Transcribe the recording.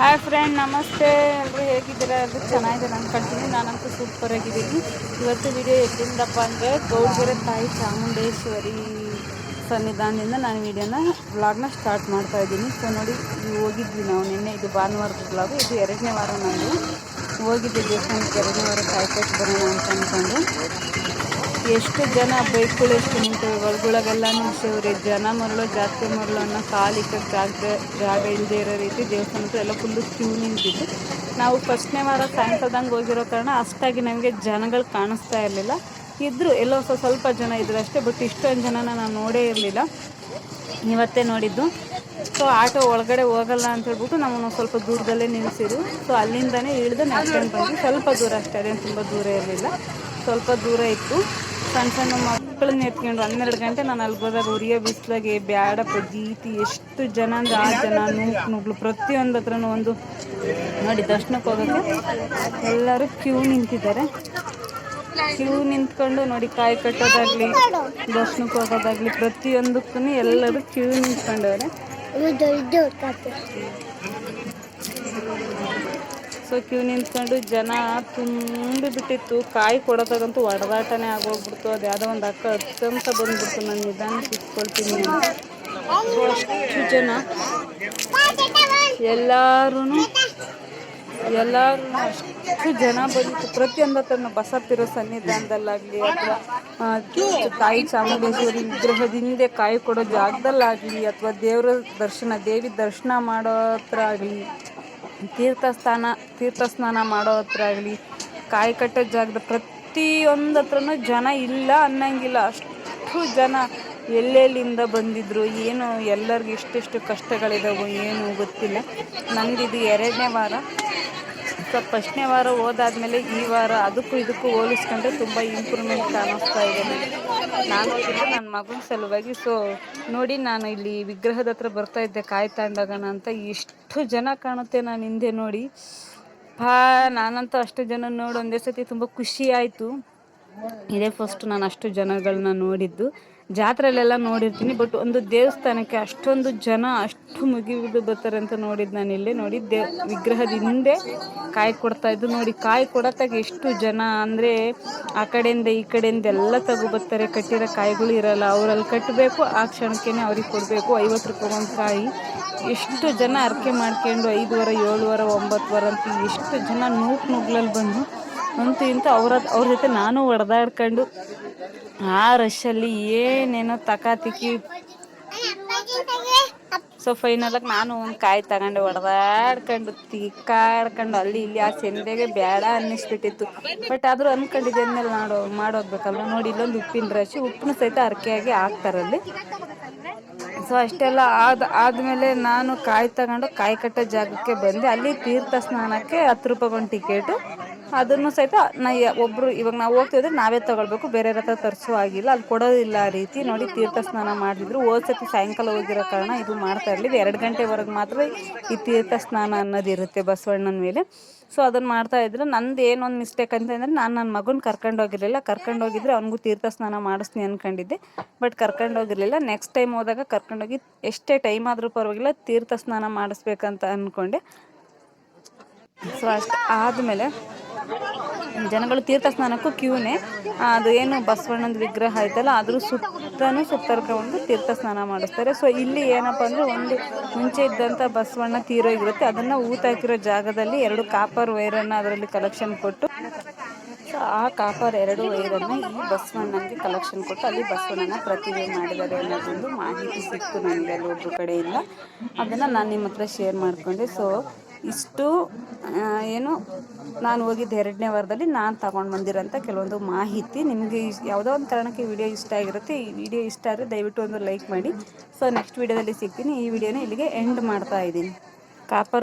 Hi friend ನಮಸ್ತೆ. ಎಲ್ಲರೂ ಹೇಗಿದ್ದೀರಾ? ಎಲ್ಲರೂ ಚೆನ್ನಾಗಿದ್ದಾರೆ ಅನ್ಕೊಳ್ತೀನಿ ನಾನಂತೂ ಸೂಪರ್ ಆಗಿದ್ದೀನಿ. ಇವತ್ತು ವಿಡಿಯೋ ಎಲ್ಲಿಂದಪ್ಪ ಅಂದರೆ ಗೌಡ್ಗೆರೆ ತಾಯಿ ಚಾಮುಂಡೇಶ್ವರಿ ಸನ್ನಿಧಾನದಿಂದ ನಾನು ವಿಡಿಯೋನ ಬ್ಲಾಗ್ನ ಸ್ಟಾರ್ಟ್ ಮಾಡ್ತಾ ಇದ್ದೀನಿ. ಸೊ ನೋಡಿ ಹೋಗಿದ್ವಿ ನಾವು ನಿನ್ನೆ. ಇದು ಭಾನುವಾರದ ವ್ಲಾಗು ಇದು ಎರಡನೇ ವಾರ ನಾನು. ಹೋಗಿದ್ದೆ ದೇವಸ್ಥಾನಕ್ಕೆ ಎರಡನೇ ವಾರ ಕಾಯ್ಕೊಟ್ಟು ಬರೋಣ ಅಂತ ಅಂದ್ಕೊಂಡು ಎಷ್ಟು ಜನ ಬೈಕ್ಗಳು ಎಷ್ಟು ನಿಂತವೆ? ಒಳಗೊಳಗೆಲ್ಲ ನಿಲ್ಸವ್ರೆ. ಜನ ಮರಳು ಜಾಸ್ತಿ ಮರಳು ಅನ್ನೋ ಕಾಲಿಕ್ಕೆ ಜಾಗ ಜಾಗ ಇಲ್ಲದೆ ಇರೋ ರೀತಿ ದೇವಸ್ಥಾನ ಹತ್ರ ಎಲ್ಲ ಫುಲ್ಲು ಕ್ಯೂ ನಿಂತಿತ್ತು. ನಾವು ಫಸ್ಟ್ನೇ ವಾರ ಸಾಯಂಕಾಲದಂಗೆ ಹೋಗಿರೋ ಕಾರಣ ಅಷ್ಟಾಗಿ ನಮಗೆ ಜನಗಳು ಕಾಣಿಸ್ತಾ ಇರಲಿಲ್ಲ. ಇದ್ದರು ಎಲ್ಲೋ ಸ್ವಲ್ಪ ಸ್ವಲ್ಪ ಜನ ಇದ್ರು ಅಷ್ಟೇ, ಬಟ್ ಇಷ್ಟೊಂದು ಜನನ ನಾನು ನೋಡೇ ಇರಲಿಲ್ಲ. ಇವತ್ತೇ ನೋಡಿದ್ದು. ಸೊ, ಆಟೋ ಒಳಗಡೆ ಹೋಗಲ್ಲ ಅಂತ ಹೇಳ್ಬಿಟ್ಟು ನಮ್ಮನ್ನು ಸ್ವಲ್ಪ ದೂರದಲ್ಲೇ ನಿಲ್ಲಿಸಿದ್ರು ಸೊ, ಅಲ್ಲಿಂದನೇ ಇಳಿದು ನಡ್ಕೊಂಡು ಬಂದ್ವಿ. ಸ್ವಲ್ಪ ದೂರ ಅಷ್ಟೇ, ಅದೇನು ತುಂಬ ದೂರ ಇರಲಿಲ್ಲ. ಸ್ವಲ್ಪ ದೂರ ಇತ್ತು. ಸಣ್ಣ ಸಣ್ಣ ಮಕ್ಕಳನ್ನ ಎತ್ಕೊಂಡು ಹನ್ನೆರಡು ಗಂಟೆ ನಾನು ಅಲ್ಲಿ ಹೋದಾಗ ಉರಿಯೋ ಬಿಸಿಲಾಗೆ ಬ್ಯಾಡಪ್ಪ ಜೀತಿ ಎಷ್ಟು ಜನ ಅಂದ್ರೆ ಆ ಜನ ನೂಕ್ ನುಗ್ಲು ಪ್ರತಿಯೊಂದು ಹತ್ರನೂ ಒಂದು ನೋಡಿ ದರ್ಶನಕ್ಕೆ ಹೋಗೋಕ್ಕೆ ಎಲ್ಲರೂ ಕ್ಯೂ ನಿಂತಿದ್ದಾರೆ. ಕ್ಯೂ ನಿಂತ್ಕೊಂಡು ನೋಡಿ ಕಾಯಿ ಕಟ್ಟೋದಾಗ್ಲಿ ದರ್ಶನಕ್ಕೆ ಹೋಗೋದಾಗ್ಲಿ ಪ್ರತಿಯೊಂದಕ್ಕೂ ಎಲ್ಲರೂ ಕ್ಯೂ ನಿಂತ್ಕೊಂಡವ್ರೆ. ಸೊ ಕ್ಯೂ ನಿಂತ್ಕೊಂಡು ಜನ ತುಂಬಿ ಬಿಟ್ಟಿತ್ತು ಕಾಯಿ ಕೊಡೋದಾಗಂತೂ ಒಡದಾಟನೇ ಆಗೋಗ್ಬಿಡ್ತು. ಅದು ಯಾವುದೋ ಒಂದು ಅಕ್ಕ ಅತ್ಯಂತ ಬಂದ್ಬಿಡ್ತು. ನಾನು ನಿಧಾನ ಇಟ್ಕೊಳ್ತೀನಿ ಅಷ್ಟು ಜನ. ಎಲ್ಲರೂ ಎಲ್ಲರೂ ಅಷ್ಟು ಜನ ಬಂದಿತ್ತು ಪ್ರತಿಯೊಂದು ಹತ್ರನೂ ಬಸತ್ತಿರೋ ಸನ್ನಿಧಾನದಲ್ಲಾಗಲಿ ಅಥವಾ ತಾಯಿ ಚಾಮುಂಡೇಶ್ವರಿ ವಿಗ್ರಹದ ಹಿಂದೆ ಕಾಯಿ ಕೊಡೋ ಜಾಗದಲ್ಲಾಗಲಿ ಅಥವಾ ದೇವರ ದರ್ಶನ, ದೇವಿ ದರ್ಶನ ಮಾಡೋ ಹತ್ರ ಆಗಲಿ ತೀರ್ಥಸ್ಥಾನ, ತೀರ್ಥಸ್ನಾನ ಮಾಡೋ ಹತ್ರ ಆಗಲಿ, ಕಾಯಿ ಕಟ್ಟೋ ಜಾಗದ ಪ್ರತಿಯೊಂದು ಹತ್ರನೂ ಜನ ಇಲ್ಲ ಅನ್ನಂಗಿಲ್ಲ. ಅಷ್ಟು ಜನ ಎಲ್ಲೆಲ್ಲಿಂದ ಬಂದಿದ್ರು, ಏನು, ಎಲ್ಲರಿಗೂ ಇಷ್ಟೆಷ್ಟು ಕಷ್ಟಗಳಿದಾವೆ, ಏನು ಗೊತ್ತಿಲ್ಲ. ನಂದಿದು ಎರಡನೇ ವಾರ. ಸೊ ಫಸ್ಟ್ನೇ ವಾರ ಹೋದಾದ್ಮೇಲೆ ಈ ವಾರ ಅದಕ್ಕೂ ಇದಕ್ಕೂ ಹೋಲಿಸ್ಕೊಂಡ್ರೆ ತುಂಬ ಇಂಪ್ರೂವ್ಮೆಂಟ್ ಕಾಣಿಸ್ತಾ ಇದೆ. ನಾನು ನನ್ನ ಮಗನ ಸಲುವಾಗಿ. ಸೊ ನೋಡಿ ನಾನು ಇಲ್ಲಿ ವಿಗ್ರಹದ ಹತ್ರ ಬರ್ತಾ ಇದ್ದೆ ಕಾಯಿ ತಗೊಂಡೋಗೋಣ ಅಂತ. ಎಷ್ಟು ಜನ ಕಾಣುತ್ತೆ ನಾನು ಹಿಂದೆ ನೋಡಿ. ಪಾ ನಾನಂತೂ ಅಷ್ಟು ಜನ ನೋಡಿ. ಒಂದೇ ಸತಿ ತುಂಬ ಖುಷಿ ಆಯಿತು. ಇದೇ ಫಸ್ಟ್ ನಾನು ಅಷ್ಟು ಜನಗಳನ್ನ ನೋಡಿದ್ದು. ಜಾತ್ರೆಲೆಲ್ಲ ನೋಡಿರ್ತೀನಿ ಬಟ್ ಒಂದು ದೇವಸ್ಥಾನಕ್ಕೆ ಅಷ್ಟೊಂದು ಜನ ಅಷ್ಟು ಮುಗಿದು ಬರ್ತಾರೆ ಅಂತ ನೋಡಿದ್ದು ನಾನು ಇಲ್ಲೇ ನೋಡಿ ದೇ, ವಿಗ್ರಹದ ಹಿಂದೆ ಕಾಯಿ ಕೊಡ್ತಾ ಇದ್ದು ನೋಡಿ ಕಾಯಿ ಕೊಡತ್ತಾಗ ಎಷ್ಟು ಜನ ಅಂದರೆ ಆ ಕಡೆಯಿಂದ ಈ ಕಡೆಯಿಂದ ಎಲ್ಲ ಬರ್ತಾರೆ. ಕಟ್ಟಿರೋ ಕಾಯಿಗಳು ಇರಲ್ಲ. ಅವರಲ್ಲಿ ಕಟ್ಟಬೇಕು ಆ ಕ್ಷಣಕ್ಕೆ ಅವ್ರಿಗೆ ಕೊಡಬೇಕು. ಐವತ್ತು ರೂಪಾಯಿ ಒಂದು ಕಾಯಿ. ಎಷ್ಟು ಜನ ಅರ್ಕೆ ಮಾಡ್ಕೊಂಡು ಐದು ವಾರ ಏಳು ವಾರ ಒಂಬತ್ತು ವಾರ ಅಂತ ಎಷ್ಟು ಜನ ನೂಕು ನುಗ್ಲಲ್ಲಿ ಬಂದು ಅಂತೂ ಇಂತ ಅವ್ರ ಅವ್ರ ಜೊತೆ ನಾನು ಹೊಡೆದಾಡ್ಕೊಂಡು ಆ ರಶಲ್ಲಿ ಏನೇನೋ ತಕಾತಿಕ್ಕಿ ಸೊ ಫೈನಲಾಗಿ ನಾನು ಒಂದು ಕಾಯಿ ತಗೊಂಡು ಹೊಡೆದಾಡ್ಕೊಂಡು ತಿಕ್ಕಾಡ್ಕೊಂಡು ಅಲ್ಲಿ ಇಲ್ಲಿ ಆ ಸೆಂದೆಗೆ ಬೇಡ ಅನ್ನಿಸ್ಬಿಟ್ಟಿತ್ತು. ಬಟ್ ಆದರೂ ಅಂದ್ಕೊಂಡಿದ್ದೆ ಅಂದಮೇಲೆ ಮಾಡೋ ನೋಡಿ ಇಲ್ಲೊಂದು ಉಪ್ಪಿನ ರಶಿ ಉಪ್ಪನ್ನ ಸಹಿತ ಅರ್ಕೆಯಾಗಿ ಹಾಕ್ತಾರಲ್ಲಿ. ಸೊ, ಅಷ್ಟೆಲ್ಲ ಆದ, ಆದಮೇಲೆ ನಾನು ಕಾಯಿ ತಗೊಂಡು ಕಾಯಿ ಕಟ್ಟೋ ಜಾಗಕ್ಕೆ ಬಂದೆ. ಅಲ್ಲಿ ತೀರ್ಥ ಸ್ನಾನಕ್ಕೆ ಹತ್ತು ರೂಪಾಯಿ ಒಂದು ಟಿಕೆಟು. ಅದನ್ನು ಸಹಿತ ನಾ ಒಬ್ಬರು ಇವಾಗ ನಾವು ಹೋಗ್ತಿದ್ರೆ ನಾವೇ ತೊಗೊಳ್ಬೇಕು. ಬೇರೆ ಹತ್ರ ತರಿಸೋ ಆಗಿಲ್ಲ ಅಲ್ಲಿ ಕೊಡೋದಿಲ್ಲ ಆ ರೀತಿ. ನೋಡಿ ತೀರ್ಥ ಸ್ನಾನ ಮಾಡಿದ್ರು. ಸತಿ ಸಾಯಂಕಾಲ ಹೋಗಿರೋ ಕಾರಣ ಇದು ಮಾಡ್ತಾ ಇರಲಿ ಎರಡು ಗಂಟೆವರೆಗೆ ಮಾತ್ರ ಈ ತೀರ್ಥ ಸ್ನಾನ ಅನ್ನೋದು ಇರುತ್ತೆ ಬಸವಣ್ಣನ ಮೇಲೆ. ಸೊ ಅದನ್ನು ಮಾಡ್ತಾ ಇದ್ರೆ. ನಂದು ಏನೊಂದು ಮಿಸ್ಟೇಕ್ ಅಂತಂದರೆ ನಾನು ನನ್ನ ಮಗನ ಕರ್ಕೊಂಡು ಹೋಗಿರಲಿಲ್ಲ. ಕರ್ಕೊಂಡು ಹೋಗಿದ್ರೆ ಅವ್ನಿಗೂ ತೀರ್ಥ ಸ್ನಾನ ಮಾಡಿಸ್ತೀನಿ ಅಂದ್ಕೊಂಡಿದ್ದೆ ಬಟ್ ಕರ್ಕೊಂಡು ಹೋಗಿರಲಿಲ್ಲ. ನೆಕ್ಸ್ಟ್ ಟೈಮ್ ಹೋದಾಗ ಕರ್ಕೊಂಡೋಗಿ ಎಷ್ಟೇ ಟೈಮ್ ಆದರೂ ಪರವಾಗಿಲ್ಲ ತೀರ್ಥ ಸ್ನಾನ ಮಾಡಿಸ್ಬೇಕಂತ ಅಂದ್ಕೊಂಡೆ ಸೊ ಅಷ್ಟು ಆದಮೇಲೆ ಜನಗಳು ತೀರ್ಥ ಸ್ನಾನಕ್ಕೂ ಕ್ಯೂನೇ ಅದು ಏನು ಬಸವಣ್ಣನ ವಿಗ್ರಹ ಐತಲ್ಲ, ಅದ್ರ ಸುತ್ತನೂ ಸುತ್ತರ್ಕೊಂಡು ತೀರ್ಥ ಸ್ನಾನ ಮಾಡಿಸ್ತಾರೆ. ಸೊ ಇಲ್ಲಿ ಏನಪ್ಪ ಅಂದರೆ ಒಂದು ಮುಂಚೆ ಇದ್ದಂಥ ಬಸವಣ್ಣ ತೀರೋಗಿರುತ್ತೆ ಅದನ್ನು ಊತಾಕಿರೋ ಜಾಗದಲ್ಲಿ ಎರಡು ಕಾಪರ್ ವೈರನ್ನು ಅದರಲ್ಲಿ ಕಲೆಕ್ಷನ್ ಕೊಟ್ಟು ಸೊ ಆ ಕಾಪರ್ ಎರಡು ವೈರನ್ನು ಈ ಬಸವಣ್ಣನಿಗೆ ಕಲೆಕ್ಷನ್ ಕೊಟ್ಟು ಅಲ್ಲಿ ಬಸವಣ್ಣನ ಪ್ರತಿಭೆ ಮಾಡಿದ್ದಾರೆ ಅನ್ನೋದೊಂದು ಮಾಹಿತಿ ಸಿಕ್ತು ನನಗೆ ಅಲ್ಲಿ ಒಬ್ಬರು ಕಡೆಯಿಂದ. ಅದನ್ನು ನಾನು ನಿಮ್ಮ ಹತ್ರ ಶೇರ್ ಮಾಡಿಕೊಂಡೆ. ಸೊ ಇಷ್ಟು ಏನು, ನಾನು ಹೋಗಿದ್ದು ಎರಡನೇ ವಾರದಲ್ಲಿ ನಾನು ತಗೊಂಡು ಬಂದಿರೋಂಥ ಕೆಲವೊಂದು ಮಾಹಿತಿ. ನಿಮಗೆ ಯಾವುದೋ ಒಂದು ಕಾರಣಕ್ಕೆ ವಿಡಿಯೋ ಇಷ್ಟ ಆಗಿರುತ್ತೆ, ಈ ವಿಡಿಯೋ ಇಷ್ಟ ಆದರೆ ದಯವಿಟ್ಟು ಒಂದು ಲೈಕ್ ಮಾಡಿ. ಸೊ ನೆಕ್ಸ್ಟ್ ವಿಡಿಯೋದಲ್ಲಿ ಸಿಗ್ತೀನಿ. ಈ ವಿಡಿಯೋನ ಇಲ್ಲಿಗೆ ಎಂಡ್ ಮಾಡ್ತಾ ಇದ್ದೀನಿ. ಕಾಪರ್